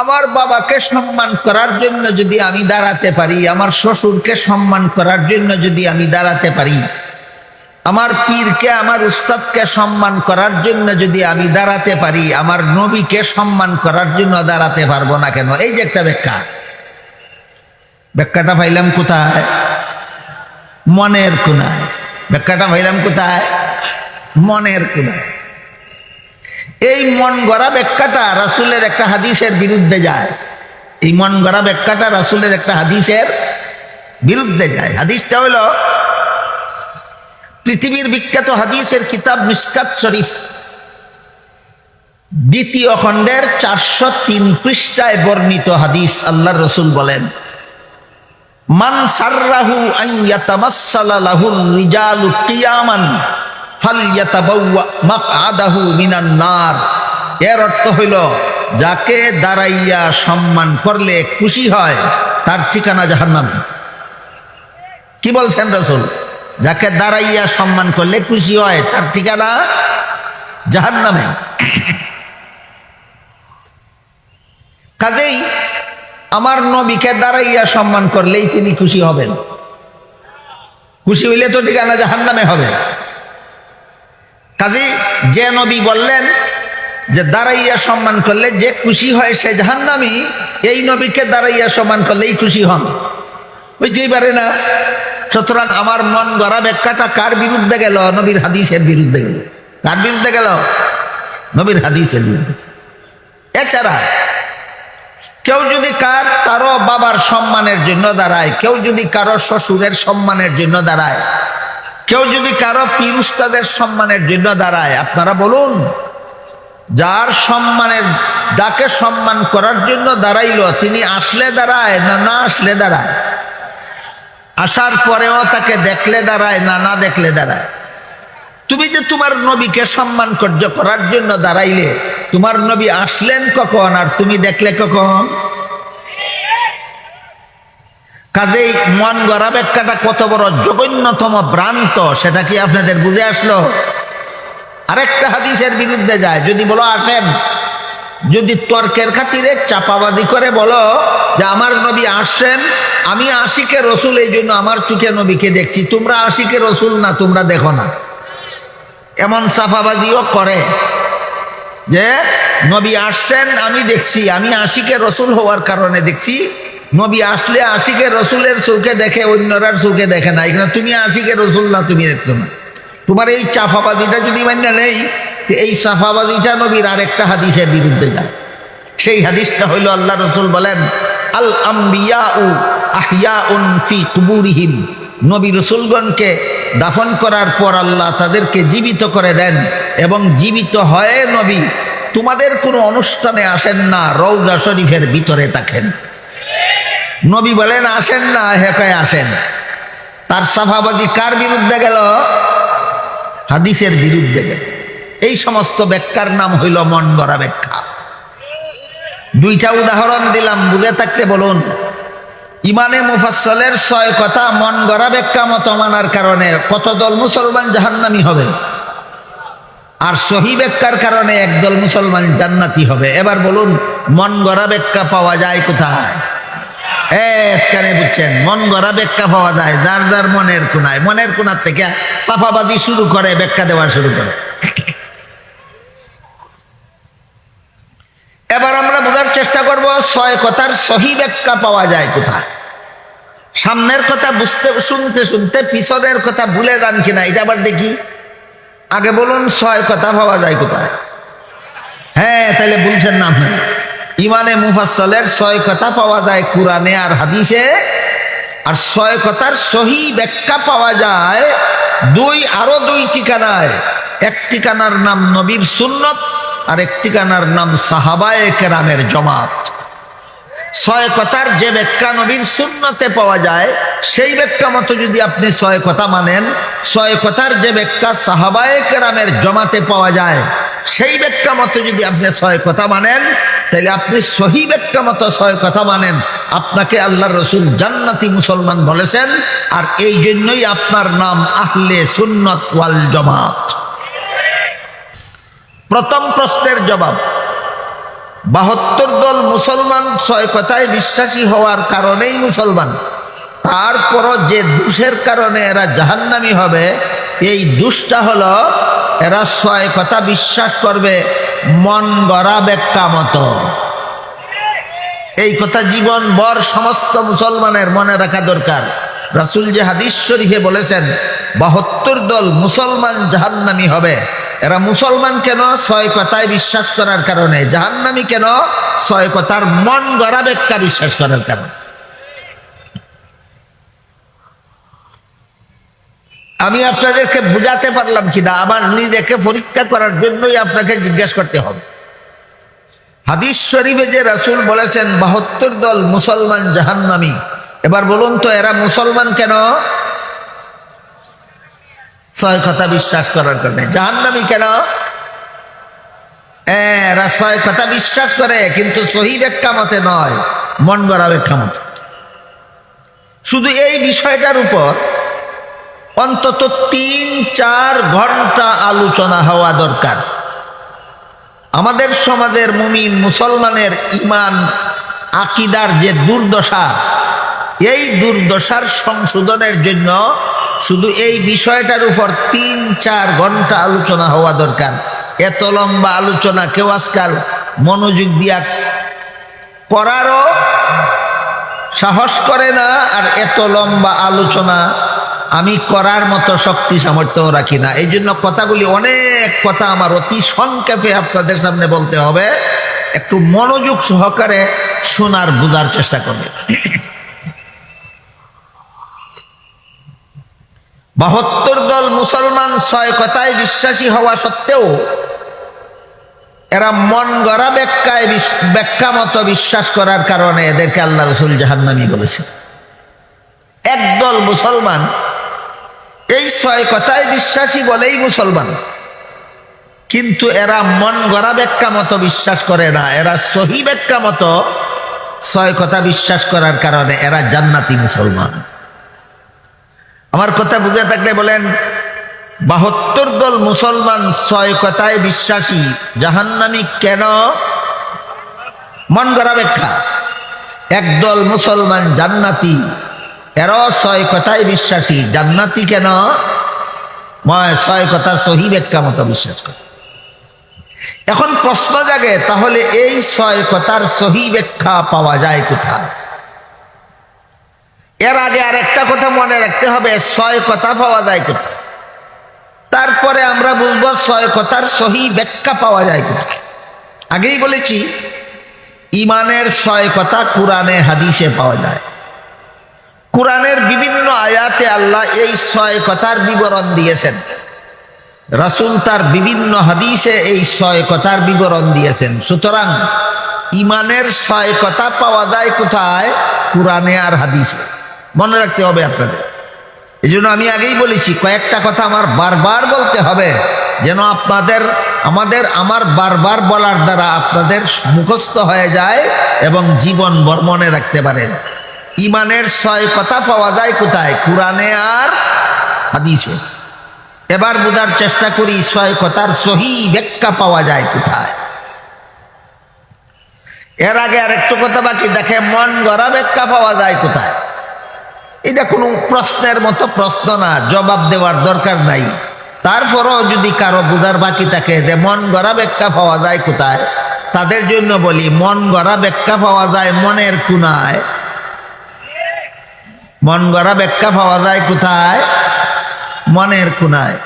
আমার বাবাকে সম্মান করার জন্য যদি আমি দাঁড়াতে পারি, আমার শ্বশুরকে সম্মান করার জন্য যদি আমি দাঁড়াতে পারি, আমার পীরকে, আমার উস্তাদকে সম্মান করার জন্য যদি আমি দাঁড়াতে পারি, আমার নবীকে সম্মান করার জন্য দাঁড়াতে পারব না কেন? এই যে একটা ব্যাখ্যা। ব্যাখ্যাটা পাইলাম কোথায়? মনের কোনায়। ব্যাখ্যাটা পাইলাম কোথায়? মনের কোনায়। এই মন গড়া ব্যাখ্যাটা রাসুলের একটা হাদিসের বিরুদ্ধে যায়। এই মন গড়া ব্যাখ্যাটা রাসুলের একটা হাদিসের বিরুদ্ধে যায়। হাদিসটা হলো, পৃথিবীর বিখ্যাত হাদিসের কিতাব মিসকাত শরীফ। দ্বিতীয় খণ্ডের চারশো তিন পৃষ্ঠায় বর্ণিত হাদিস আল্লাহ রসুল বলেন, মান সাররাহু আইয়াতামাসসালা লাহুল রিজালু কিয়ামান এর অর্থ হইল, যাকে দাঁড়াইয়া সম্মান করলে খুশি হয়, তার ঠিকানা জাহান্নামে। কি বলছেন রাসূল? যাকে দাঁড়াইয়া সম্মান করলে খুশি হয়, তার ঠিকানা জাহান্নামে। কাজেই আমার নবীকে দাঁড়াইয়া সম্মান করলেই তিনি খুশি হবেন। খুশি হইলে তো ঠিকানা জাহান নামে হবে। কাজে যে নবী বললেন যে দাঁড়াইয়া সম্মান করলে যে খুশি হয় সে জাহান্নামি, এই নবীকে দাঁড়াইয়া সম্মান করলেই খুশি হন। বুঝতেই পারে না? সুতরাং আমার মন গড়া ব্যাখ্যাটা কার বিরুদ্ধে গেল? নবীর হাদিসের বিরুদ্ধে গেল। কার বিরুদ্ধে গেল? নবীর হাদিসের বিরুদ্ধে। এছাড়া কেউ যদি কার কারও বাবার সম্মানের জন্য দাঁড়ায়, কেউ যদি কারও শ্বশুরের সম্মানের জন্য দাঁড়ায় কেউ যদি কারও পীর উস্তাদের সম্মানের জন্য দাঁড়ায়, আপনারা বলুন, যার সম্মানের, যাকে সম্মান করার জন্য দাঁড়াইলো, তিনি আসলে দাঁড়ায় না না আসলে দাঁড়ায়? আসার পরেও তাকে দেখলে দাঁড়ায় না না দেখলে দাঁড়ায়? তুমি যে তোমার নবীকে সম্মান করার জন্য দাঁড়াইলে, তোমার নবী আসলেন কখন আর তুমি দেখলে কখন? কাজেই মন গড়া ব্যাখ্যাটা কত বড় জঘন্যতম ভ্রান্ত, সেটা কি আপনাদের বুঝে আসলো? আরেকটা হাদিসের বিরুদ্ধে যায়, যদি বলো আসেন। যদি তর্কের খাতিরে চাপাবাদি করে বলো যে আমার নবী আসছেন, আমি আশিকে রসুল, এই জন্য আমার চুকে নবীকে দেখছি। তোমরা আশিকে রসুল না, তোমরা দেখো না। এমন সাফাবাজিও করে যে, নবী আসছেন, আমি দেখছি, আমি আশিকে রসুল হওয়ার কারণে দেখছি নবী আসলে আশিকে রসুলের চৌকে দেখে, অন্যরার চৌকে দেখে না। এখানে তুমি আশিকে রসুল না, তুমি দেখতো না তোমার এই চাফাবাজিটা যদি মান্য নেই এই সাফাবাজিটা নবীর আরেকটা হাদিসের বিরুদ্ধে যায়। সেই হাদিসটা হইল আল্লাহ রসুল বলেন, আল আম্বিয়া উ আহিয়া উন ফি কুবুরিহিম। নবী রসুলগণকে দাফন করার পর আল্লাহ তাদেরকে জীবিত করে দেন এবং জীবিত হয়ে নবী, তোমাদের কোনো অনুষ্ঠানে আসেন না রৌজা শরীফের ভিতরে থাকেন। নবী বলেন, আসেন না হেকায় আসেন। তার সাফাবাজি কার বিরুদ্ধে গেল? হাদিসের বিরুদ্ধে গেল। এই সমস্ত ব্যাখ্যার নাম হইল মন গড়া ব্যাখ্যা। দুইটা উদাহরণ দিলাম, বুঝে থাকতে বলুন। ইমানে মুফাসলের ছয় কথা মন গড়া ব্যাখ্যা মতো মানার কারণে কত দল মুসলমান জাহান্নামি হবে? আর সহি ব্যাখ্যার কারণে একদল মুসলমান জান্নাতি হবে। এবার বলুন মন গড়া ব্যাখ্যা পাওয়া যায় কোথায়? এখানে বুঝছেন, মন গড়া ব্যাখ্যা পাওয়া যায়, যার যার মনের কোনায়। মনের কোনার থেকে সাফাবাজি শুরু করে ব্যাখ্যা দেওয়া শুরু করে। এবার আমরা বোঝার চেষ্টা করব, ছয় কথার সহি ব্যাখ্যা পাওয়া যায় কোথায়? সামনের কথা বুঝতে, শুনতে শুনতে, পিছনের কথা ভুলে যান কিনা, এটা আবার দেখি। আগে বলুন, ছয় কথা পাওয়া যায় কোথায়? হ্যাঁ তাহলে বলছেন না আপনি। ইমানে মুফাসলের ছয় কথা পাওয়া যায় কোরআনে আর হাদিসে। আর ছয় কথার সহি ব্যাখ্যা পাওয়া যায় দুই, আরও দুই ঠিকানায়। এক ঠিকানার নাম নবীর সুন্নত, আর এক ঠিকানার নাম সাহাবায়ে কেরামের জমাত। ছয় কথার যে ব্যাখ্যা নবীর শূন্যতে পাওয়া যায়, সেই ব্যাখ্যা মতো যদি আপনি ছয় কথা মানেন, ছয় কথার যে ব্যাখ্যা সাহাবায়ে কেরামের জমাতে পাওয়া যায়, সেই ব্যাখ্যা মতো যদি আপনি ছয় কথা মানেন তাহলে আপনি সহি ব্যাখ্যা মতো ছয় কথা মানেন। আপনাকে আল্লাহ রসুল জান্নাতি মুসলমান বলেছেন, আর এই জন্যই আপনার নাম আহলে সুন্নত ওয়াল জমাত। প্রথম প্রশ্নের জবাব, বাহাত্তর দল মুসলমান ছয় কথায় বিশ্বাসী হওয়ার কারণেই মুসলমান। তারপরও যে দুষের কারণে এরা জাহান্নামি হবে, এই দুষটা হলো, এরা ছয় কথা বিশ্বাস করবে মন গড়া ব্যাখ্যা মতো। এই কথা জীবন বর সমস্ত মুসলমানের মনে রাখা দরকার। রাসুল যে হাদিস শরীফে বলেছেন, বাহাত্তর দল মুসলমান জাহান্নামি হবে। এরা মুসলমান কেন? ছয় কথায় বিশ্বাস করার কারণে। জাহান্নামি কেন? ছয় কথার মন গড়া ব্যাখ্যা বিশ্বাস করার কারণে। আমি আপনাদেরকে বুঝাতে পারলাম কিনা, আমার নিজেকে পরীক্ষা করার জন্যই আপনাকে জিজ্ঞেস করতে হবে। হাদিস শরীফে যে রাসুল বলেছেন, বাহাত্তর দল মুসলমান জাহান্নামি। এবার বলুন তো, এরা মুসলমান কেন? ছয় কথা বিশ্বাস করার কারণে। জাহান্নামি কেন? এরা ছয় কথা বিশ্বাস করে, কিন্তু সহি ব্যাখ্যা মতে নয়, মন গড়া ব্যাখ্যা শুধু এই বিষয়টার উপর অন্তত তিন, চার ঘণ্টা আলোচনা হওয়া দরকার। আমাদের সমাজের মুমিন মুসলমানের ইমান, আকিদার যে দুর্দশা, এই দুর্দশার সংশোধনের জন্য শুধু এই বিষয়টার উপর তিন, চার ঘণ্টা আলোচনা হওয়া দরকার। এত লম্বা আলোচনা কেউ আজকাল মনোযোগ দিয়া করারও সাহস করে না, আর এত লম্বা আলোচনা আমি করার মতো শক্তি সামর্থ্য রাখি না। এই জন্য কথাগুলি অনেক কথা আমার অতি সংক্ষেপে আপনাদের সামনে বলতে হবে। একটু মনোযোগ সহকারে শোনার, বোঝার চেষ্টা করবে বাহাত্তর দল মুসলমান ছয় কথায় বিশ্বাসী হওয়া সত্ত্বেও এরা মন গড়া ব্যাখ্যায় ব্যাখ্যা মতো বিশ্বাস করার কারণে এদেরকে আল্লাহ রসুল জাহান্নামি বলেছে একদল মুসলমান এই ছয় কথায় বিশ্বাসী বলেই মুসলমান। কিন্তু এরা মন গড়া ব্যাখ্যা মতো বিশ্বাস করে না। এরা সহি ব্যাখ্যা মতো ছয় কথা বিশ্বাস করার কারণে এরা জান্নাতি মুসলমান। আমার কথা বুঝে থাকলে বলেন, বাহাত্তর দল মুসলমান ছয় কথায় বিশ্বাসী, জাহান্নামি কেন? মন গড়া ব্যাখ্যা। একদল মুসলমান জান্নাতি এরাও ছয় কথায় বিশ্বাসী। জান্নাতি কেন? ময় ছয় কথা সহি ব্যাখ্যা মতো বিশ্বাস করে। এখন প্রশ্ন জাগে, তাহলে এই ছয় কথার সহি ব্যাখ্যা পাওয়া যায় কোথায়? এর আগে আর একটা কথা মনে রাখতে হবে, ছয় কথা পাওয়া যায় কোথায়? তারপরে আমরা বলব ছয় কথার সহি ব্যাখ্যা পাওয়া যায় কোথায়? আগেই বলেছি, ইমানের ছয় কথা কোরআনে, হাদিসে পাওয়া যায়। কোরআনের বিভিন্ন আয়াতে আল্লাহ এই ছয় কথার বিবরণ দিয়েছেন। রাসুল তার বিভিন্ন হাদিসে এই ছয় কথার বিবরণ দিয়েছেন। সুতরাং ইমানের ছয় কথা পাওয়া যায় কোথায়? কোরআনে আর হাদিসে। মনে রাখতে হবে আপনাদের। এই আমি আগেই বলেছি, কয়েকটা কথা আমার বারবার বলতে হবে, যেন আপনাদের, আমাদের, আমার বারবার বলার দ্বারা আপনাদের মুখস্থ হয়ে যায় এবং জীবন মনে রাখতে পারেন। ইমানের ছয় কথা পাওয়া যায় কোথায়? কোরআনে আর হাদিসে। এবার বোঝার চেষ্টা করি ছয় কথার সহি ব্যাখ্যা পাওয়া যায় কোথায়। এর আগে আর একটু কথা বাকি, দেখে মন গড়া ব্যাখ্যা পাওয়া যায় কোথায়? এটা কোনো প্রশ্নের মতো প্রশ্ন না, জবাব দেওয়ার দরকার নাই। তারপরও যদি কারও বোঝার বাকি থাকে যে মন গড়া ব্যাখ্যা পাওয়া যায় কোথায়, তাদের জন্য বলি, মন গড়া ব্যাখ্যা পাওয়া যায় মনের কুনায় মন গড়া ব্যাখ্যা পাওয়া যায় কোথায়? মনের কুনায়